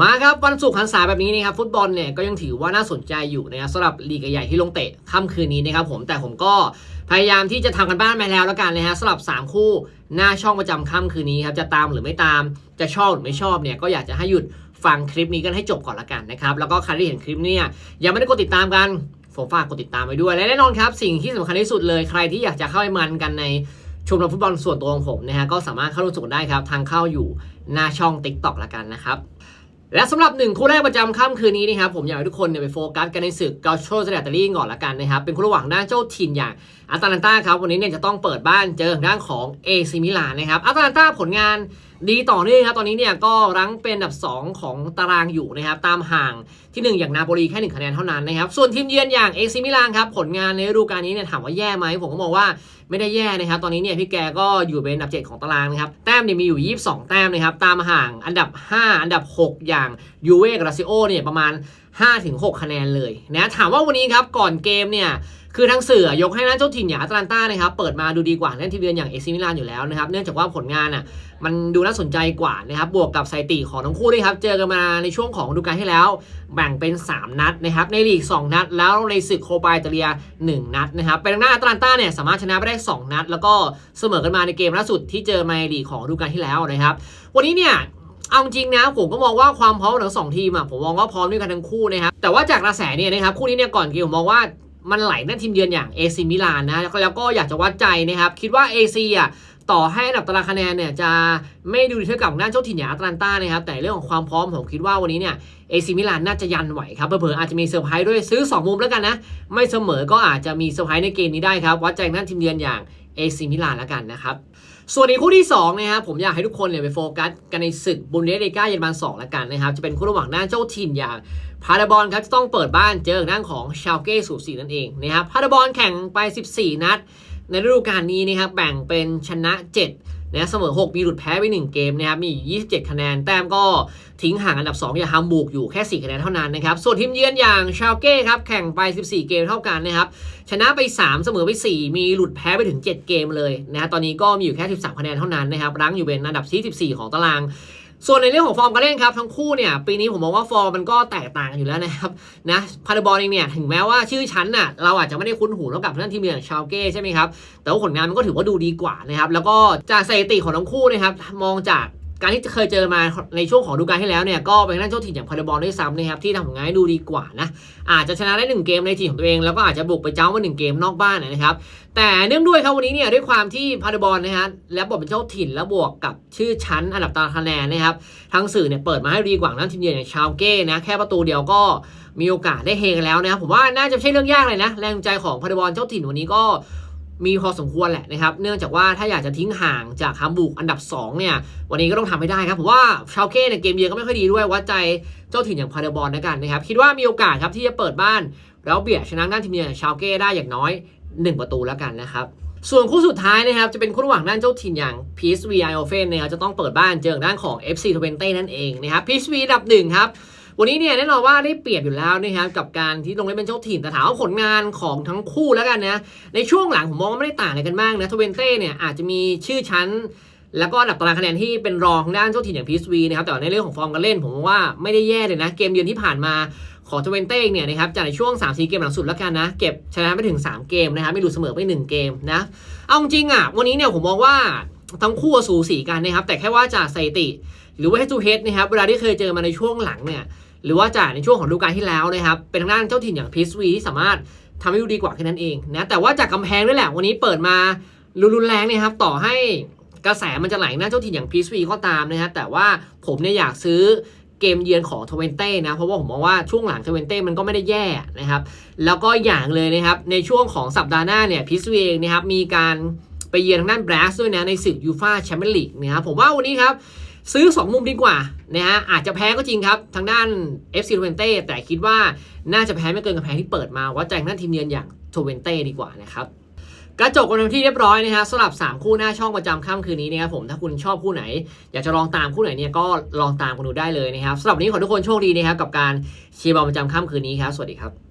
มาครับวันศุกร์หันษาแบบนี้นะครับฟุตบอลเนี่ยก็ยังถือว่าน่าสนใจอยู่นะครับสำหรับลีกใหญ่ที่ลงเตะค่ำคืนนี้นะครับผมแต่ผมก็พยายามที่จะทำกันบ้านมาแล้วแล้วกันนะฮะสำหรับ 3 คู่หน้าช่องประจำค่ำคืนนี้ครับจะตามหรือไม่ตามจะชอบหรือไม่ชอบเนี่ยก็อยากจะให้หยุดฟังคลิปนี้กันให้จบก่อนละกันนะครับแล้วก็ใครที่เห็นคลิปเนี้ยังไม่ได้กดติดตามกันผมฝากกดติดตามไว้ด้วยและแน่นอนครับสิ่งที่สำคัญที่สุดเลยใครที่อยากจะเข้าไปมันกันในชมรมฟุตบอลส่วนตัวของผมนะฮะก็สามารถเข้าร่วมสนุกได้ครับทางเข้าอยู่หน้าช่อง TikTok ละกันนะครับ และสำหรับหนึ่งคู่แรกประจำค่ำคืนนี้นะครับผมอยากให้ทุกคนเนี่ยไปโฟกัสกันในศึกกาโชสเตอรี่ก่อนละกันนะครับเป็นคู่ระหว่างด้านเจ้าถิ่นอย่างอาตาลันตาครับวันนี้เนี่ยจะต้องเปิดบ้านเจอทางด้านของเอซิมิลานนะครับอาตาลันตาผลงาน ดีต่อเนื่องครับตอนนี้เนี่ยก็รั้งเป็นอันดับ 2 ของตารางอยู่นะครับตามห่างที่ 1 อย่างนาโปลีแค่ 1 คะแนนเท่านั้นนะครับส่วนทีมเยือนอย่างเอซิมิลานครับผลงานในฤดูกาลนี้เนี่ยถามว่าแย่ไหมผมก็มองว่าไม่ได้แย่นะครับ ตอนนี้เนี่ยพี่แกก็อยู่เป็นอันดับ 7 ของตารางนะครับ แต้มเนี่ยมีอยู่ 22 แต้มนะครับ ตามห่างอันดับ 5 อันดับ 6 อย่างยูเวกราซิโอเนี่ยประมาณ 5-6 คะแนนเลยนะถามว่าวันนี้ครับก่อนเกมเนี่ย คือทางสื่อยกให้นันเจ้าถิ่นอย่างอัตแลนต้านะครับเปิดมาดูดีกว่าเล่นทีเยือนอย่างเอซิมิลานอยู่แล้วนะครับเนื่องจากว่าผลงานอะมันดูน่าสนใจกว่านะครับบวกกับสถิติของทั้งคู่ด้วยครับเจอกันมาในช่วงของฤดูกาลที่แล้ว แบ่งเป็น 3 นัดนะครับในลีก 2 นัด แล้วในศึกโคปาอิตาเลีย 1 นัดนะครับเป็นทางด้านอัตแลนต้าเนี่ยสามารถชนะไปได้ 2 นัด แล้วก็เสมอกันมาในเกมล่าสุดที่เจอมาในลีกของฤดูกาลที่แล้วนะครับวันนี้เนี่ยเอาจริงนะผมก็มองว่าความพร้อมของทั้งสองทีมอะผมมองว่าพร้อมด้วยกันทั้งคู่นะครับแต่ว่าจากกระแสเนี่ยนะครับคู่นี้เนี่ยก่อนเกมผมมองว่า มันไหลนั่นทีมเยือนอย่างเอซิมิลานนะแล้วก็อยากจะวัดใจนะครับ คิดว่า AC อะต่อให้อันดับตารางคะแนนเนี่ยจะไม่ดูดีเท่ากับด้านเจ้าถิ่นอย่างอาตแลนตานะครับ แต่เรื่องของความพร้อมผมคิดว่าวันนี้เนี่ยเอซิมิลานน่าจะยันไหวครับเผลออาจจะมีเซอร์ไพรส์ด้วยซื้อ 2 มุมแล้วกันนะ ไม่เสมอก็อาจจะมีเซอร์ไพรส์ในเกมนี้ได้ครับ วัดใจด้านทีมเยือนอย่าง เอซีมิลานแล้วกันนะครับ ส่วนในคู่ที่2นะครับผมอยากให้ทุกคนเนี่ยไปโฟกัสกันในศึกบุนเดสลีกาเยอรมัน2ละกันนะครับ จะเป็นคู่ระหว่างน้าเจ้าถิ่นอย่างพาราบอลครับจะต้องเปิดบ้านเจอหน้าของชาวเก้สูสีนั่นเองนะครับพาราบอลแข่งไป 14 นัด ในฤดูกาลนี้นะครับแบ่งเป็นชนะ 7 นะเสมอ 6 มีหลุดแพ้ไป 1 เกมนะครับมี 27 คะแนน แต้มก็ทิ้งห่างอันดับ 2 อย่างฮัมบูร์กอยู่แค่ 4 คะแนนเท่านั้นนะครับ ส่วนทีมเยือนอย่างชาวเก้ครับ แข่งไป 14 เกมเท่ากันนะครับ ชนะไป 3 เสมอไป 4 มีหลุดแพ้ไปถึง 7 เกมเลยนะฮะตอนนี้ก็มีอยู่แค่ 13 คะแนนเท่านั้นนะครับรั้งอยู่เป็นอันดับที่ 14 ของตาราง ส่วนในเรื่องของฟอร์มการเล่นครับทั้งคู่เนี่ยปีนี้ผมมองว่าฟอร์มมันก็แตกต่างกันอยู่แล้วนะครับนะพาราบอลเองเนี่ยถึงแม้ว่าชื่อชั้นน่ะเราอาจจะไม่ได้คุ้นหูเท่ากับท่านทีมอย่างชาวเก้ใช่ไหมครับแต่ว่าผลงานมันก็ถือว่าดูดีกว่านะครับแล้วก็จากสถิติของทั้งคู่นะครับมองจาก การที่เคยเจอมาในช่วงของดูกาลที่แล้วเนี่ยก็เป็นด้านเจ้าถิ่นอย่างพาราบอลด้วยซ้ำนะครับที่ทำผลงานให้ดูดีกว่านะอาจจะชนะได้หนึ่งเกมในทีของตัวเอง แล้วก็อาจจะบุกไปเจ้ามาหนึ่งเกมนอกบ้านนะครับแต่เนื่องด้วยครับวันนี้เนี่ยด้วยความที่พาราบอลนะฮะและบทเป็นเจ้าถิ่นแล้วบวกกับชื่อชั้นอันดับตารางคะแนนนะครับทั้งสื่อเนี่ยเปิดมาให้ดีกว่านั่นทีมเยือนอย่างชาวเก้นะแค่ประตูเดียวก็มีโอกาสได้เฮกันแล้วนะครับผมว่าน่าจะใช่เรื่องยากเลยนะ แรงใจของพาราบอลเจ้าถิ่นวันนี้ก็ มีพอสมควรแหละนะครับ เนื่องจากว่าถ้าอยากจะทิ้งห่างจากฮัมบูร์กอันดับ 2 เนี่ย วันนี้ก็ต้องทำให้ได้ครับผมว่าชาวเก้เนี่ยเกมเยือนก็ไม่ค่อยดีด้วยวัดใจเจ้าถิ่นอย่างพาเดบอลนะกันนะครับ คิดว่ามีโอกาสครับที่จะเปิดบ้าน แล้วเบียดชนะด้านทีมเยือนอย่างชาวเก้ได้อย่างน้อย 1 ประตูแล้วกันนะครับ ส่วนคู่สุดท้ายนะครับจะเป็นคู่ระหว่างด้านเจ้าถิ่นอย่าง PSV Eindhoven นะครับจะต้องเปิดบ้านเจอกับด้านของ FC Twente นั่นเองนะครับ PSV อันดับหนึ่งครับ วันนี้เนี่ยแน่นอนว่าได้เปรียบอยู่แล้วนะครับกับการที่ลงเล่นเป็นเจ้าถิ่นแต่ถามว่าผลงานของทั้งคู่แล้วกันนะในช่วงหลังผมมองว่าไม่ได้ต่างอะไรกันมากนะทเวนเต้เนี่ยอาจจะมีชื่อชั้น แล้วก็อันดับตารางคะแนนที่เป็นรองทางด้านเจ้าถิ่นอย่างพีสวีนะครับแต่ในเรื่องของฟอร์มการเล่นผมว่าไม่ได้แย่เลยนะ เกมเยือนที่ผ่านมาของทเวนเต้เนี่ยนะครับจากในช่วง3 4เกมหลังสุดแล้วกันนะ เก็บชนะไปถึง 3 เกมนะครับไม่หลุดเสมอไป 1 เกมนะเอาจริงอะวันนี้เนี่ยผมมองว่าทั้งคู่สูสีกันนะครับแต่แค่ว่าจากสถิติ หรือว่า head to head นะครับเวลาที่เคยเจอมาในช่วงหลังเนี่ย หรือว่าจากในช่วงของฤดูกาลที่แล้วนะครับ เป็นทางด้านเจ้าถิ่นอย่างพีสวีที่สามารถทำให้ดูดีกว่าแค่นั้นเองนะแต่ว่าจากกำแพงด้วยแหละวันนี้เปิดมารุนแรงเนี่ยครับต่อให้กระแสมันจะไหลหน้าเจ้าถิ่นอย่างพีสวีก็ตามนะฮะแต่ว่าผมเนี่ยอยากซื้อเกมเยือนของทเวนเต้นะเพราะว่าผมมองว่าช่วงหลังทเวนเต้มันก็ไม่ได้แย่นะครับแล้วก็อย่างเลยนะครับในช่วงของสัปดาห์หน้าเนี่ยพีสวีเองนะครับมีการไปเยือนทางด้านแบรสด้วยนะในศึกยูฟาแชมเปี้ยนลีกนะครับผมว่าวันนี้ครับ ซื้อ 2 มุมดีกว่านะฮะอาจจะแพ้ก็จริงครับ ทางด้าน FC ทเวนเต้แต่คิดว่าน่าจะแพ้ไม่เกินกับแพ้ที่เปิดมาวัดใจทางด้านทีมเยือนอย่างทเวนเต้ดีกว่านะครับกระจกกันที่เรียบร้อยนะฮะสำหรับ 3 คู่หน้าช่องประจำค่ำคืนนี้นะครับผมถ้าคุณชอบคู่ไหน อยากจะลองตามคู่ไหนเนี่ยก็ลองตามกันดูได้เลยนะครับสำหรับวันนี้ขอทุกคนโชคดีนะครับกับการเชียร์บอลประจำค่ำคืนนี้ครับสวัสดีครับ